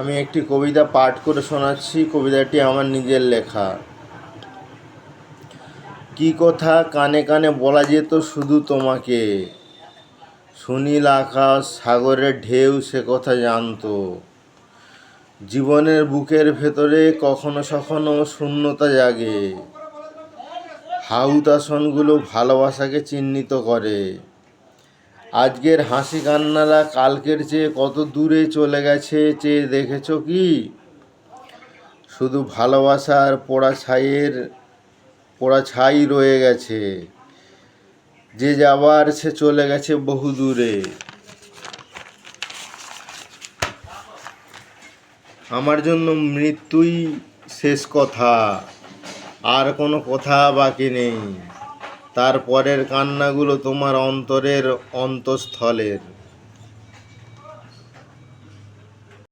আমি একটি কবিতা পাঠ করে শোনাচ্ছি। কবিতাটি আমার নিজের লেখা। কি কথা কানে কানে বলা যেত শুধু তোমাকে? সুনীল আকাশ সাগরের ঢেউ সে কথা জানতো। জীবনের বুকের ভেতরে কখনো সখনো শূন্যতা জাগে। হাউতাসনগুলো ভালোবাসাকে চিহ্নিত করে। আজকের হাসি কান্নারা কালকের চেয়ে কত দূরে চলে গেছে চেয়ে দেখেছ কি? শুধু ভালোবাসার পোড়া ছাইয়ের, পোড়া ছাই রয়ে গেছে। যে যাবার সে চলে গেছে বহু দূরে। আমার জন্য মৃত্যুই শেষ কথা, আর কোনো কথা বাকি নেই। তারপরের কান্নাগুলো তোমার অন্তরের অন্তঃস্থলের।